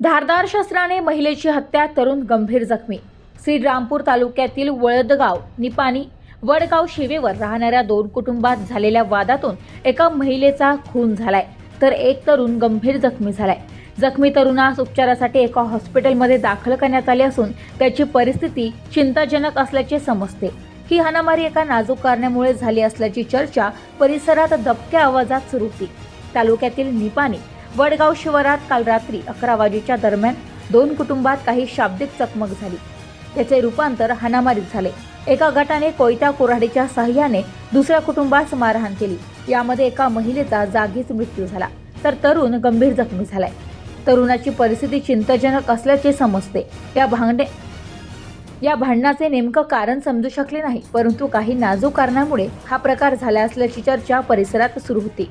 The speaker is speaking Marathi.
धारदार शस्त्राने महिलेची हत्या तरुण गंभीर जखमी. श्रीरामपूर तालुक्यातील वळदगाव निपाणी वडगाव शिवेवर राहणाऱ्या दोन कुटुंबात झालेल्या वादातून एका महिलेचा खून झालाय तर एक तरुण गंभीर जखमी झालाय. जखमी तरुणास उपचारासाठी एका हॉस्पिटलमध्ये दाखल करण्यात आले असून त्याची परिस्थिती चिंताजनक असल्याचे समजते. ही हाणामारी एका नाजूक कारणामुळे झाली असल्याची चर्चा परिसरात दबक्या आवाजात सुरू होती. तालुक्यातील निपाणी वडगाव शिवारात काल रात्री अकरा वाजेच्या दरम्यान दोन कुटुंबात काही शाब्दिक चकमक झाली. त्याचे रूपांतर हाणामारीत झाले. एका गटाने कोयता कुऱ्हाडीच्या सहाय्याने दुसऱ्या कुटुंबास मारहाण केली. यामध्ये एका महिलेचा जागीच मृत्यू झाला. तर तरुण गंभीर जखमी झालाय. तरुणाची परिस्थिती चिंताजनक असल्याचे समजते. या भांडणे या भांडणाचे नेमकं कारण समजू शकले नाही परंतु काही नाजूक कारणामुळे हा प्रकार झाला असल्याची चर्चा परिसरात सुरू होती.